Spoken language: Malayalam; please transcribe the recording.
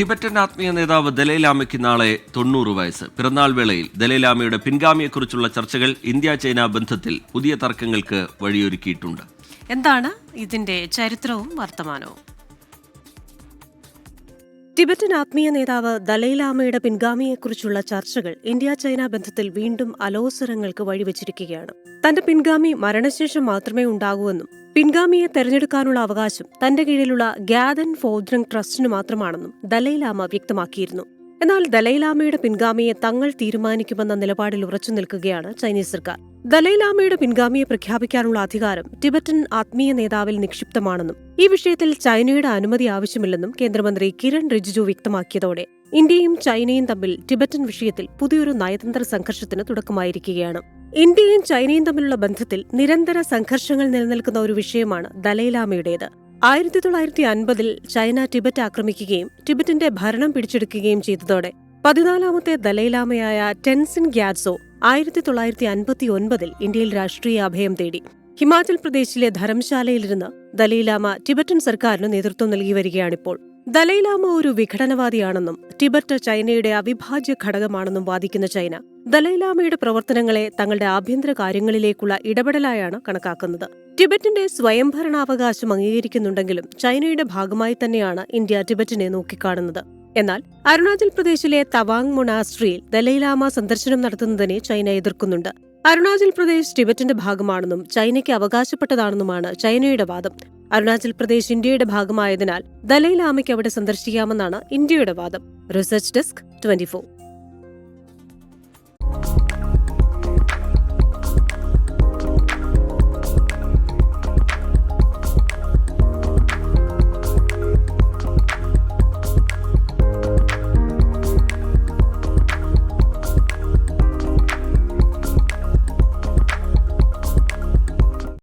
ടിബറ്റൻ ആത്മീയ നേതാവ് ദലൈലാമയ്ക്ക് നാളെ തൊണ്ണൂറ് വയസ്സ്. പിറന്നാൾ വേളയിൽ ദലൈലാമയുടെ പിൻഗാമിയെക്കുറിച്ചുള്ള ചർച്ചകൾ ഇന്ത്യ ചൈന ബന്ധത്തിൽ പുതിയ തർക്കങ്ങൾക്ക് വഴിയൊരുക്കിയിട്ടുണ്ട്. എന്താണ് ഇതിന്റെ ചരിത്രവും വർത്തമാനവും? ടിബറ്റൻ ആത്മീയ നേതാവ് ദലൈലാമയുടെ പിൻഗാമിയെക്കുറിച്ചുള്ള ചർച്ചകൾ ഇന്ത്യ ചൈന ബന്ധത്തിൽ വീണ്ടും അലോസരങ്ങൾക്ക് വഴിവെച്ചിരിക്കുകയാണ്. തന്റെ പിൻഗാമി മരണശേഷം മാത്രമേ ഉണ്ടാകൂവെന്നും പിൻഗാമിയെ തെരഞ്ഞെടുക്കാനുള്ള അവകാശം തന്റെ കീഴിലുള്ള ഗ്യാദൻ ഫോദ്രങ് ട്രസ്റ്റിന് മാത്രമാണെന്നും ദലൈലാമ വ്യക്തമാക്കിയിരുന്നു. എന്നാൽ ദലൈലാമയുടെ പിൻഗാമിയെ തങ്ങൾ തീരുമാനിക്കുമെന്ന നിലപാടിൽ ഉറച്ചു നിൽക്കുകയാണ് ചൈനീസ് സർക്കാർ. ദലൈലാമയുടെ പിൻഗാമിയെ പ്രഖ്യാപിക്കാനുള്ള അധികാരം ടിബറ്റൻ ആത്മീയ നേതാവിൽ നിക്ഷിപ്തമാണെന്നും ഈ വിഷയത്തിൽ ചൈനയുടെ അനുമതി ആവശ്യമില്ലെന്നും കേന്ദ്രമന്ത്രി കിരൺ റിജിജു വ്യക്തമാക്കിയതോടെ ഇന്ത്യയും ചൈനയും തമ്മിൽ ടിബറ്റൻ വിഷയത്തിൽ പുതിയൊരു നയതന്ത്ര സംഘർഷത്തിന് തുടക്കമായിരിക്കുകയാണ്. ഇന്ത്യയും ചൈനയും തമ്മിലുള്ള ബന്ധത്തിൽ നിരന്തര സംഘർഷങ്ങൾ നിലനിൽക്കുന്ന ഒരു വിഷയമാണ് ദലൈലാമയുടേത്. ആയിരത്തി തൊള്ളായിരത്തി അൻപതിൽ ചൈന ടിബറ്റ് ആക്രമിക്കുകയും ടിബറ്റിന്റെ ഭരണം പിടിച്ചെടുക്കുകയും ചെയ്തതോടെ പതിനാലാമത്തെ ദലൈലാമയായ ടെൻസിൻ ഗ്യാറ്റ്സോ ആയിരത്തി തൊള്ളായിരത്തി അൻപത്തി ഒൻപതിൽ ഇന്ത്യയിൽ രാഷ്ട്രീയ അഭയം തേടി. ഹിമാചൽ പ്രദേശിലെ ധരംശാലയിലിരുന്ന് ദലൈലാമ ടിബറ്റൻ സർക്കാരിന് നേതൃത്വം നൽകി വരികയാണിപ്പോൾ. ദലൈലാമ ഒരു വിഘടനവാദിയാണെന്നും ടിബറ്റ് ചൈനയുടെ അവിഭാജ്യ ഘടകമാണെന്നും വാദിക്കുന്ന ചൈന ദലൈലാമയുടെ പ്രവർത്തനങ്ങളെ തങ്ങളുടെ ആഭ്യന്തര കാര്യങ്ങളിലേക്കുള്ള ഇടപെടലായാണ് കണക്കാക്കുന്നത്. ടിബറ്റിന്റെ സ്വയംഭരണാവകാശം അംഗീകരിക്കുന്നുണ്ടെങ്കിലും ചൈനയുടെ ഭാഗമായി തന്നെയാണ് ഇന്ത്യ ടിബറ്റിനെ നോക്കിക്കാണുന്നത്. എന്നാൽ അരുണാചൽ പ്രദേശിലെ തവാങ് മൊണാസ്ട്രിയിൽ ദലൈലാമ സന്ദർശനം നടത്തുന്നതിനെ ചൈന എതിർക്കുന്നുണ്ട്. അരുണാചൽ പ്രദേശ് ടിബറ്റിന്റെ ഭാഗമാണെന്നും ചൈനയ്ക്ക് അവകാശപ്പെട്ടതാണെന്നുമാണ് ചൈനയുടെ വാദം. അരുണാചൽ പ്രദേശ് ഇന്ത്യയുടെ ഭാഗമായതിനാൽ ദലൈലാമയ്ക്ക് അവിടെ സന്ദർശിക്കാമെന്നാണ് ഇന്ത്യയുടെ വാദം. Research desk twenty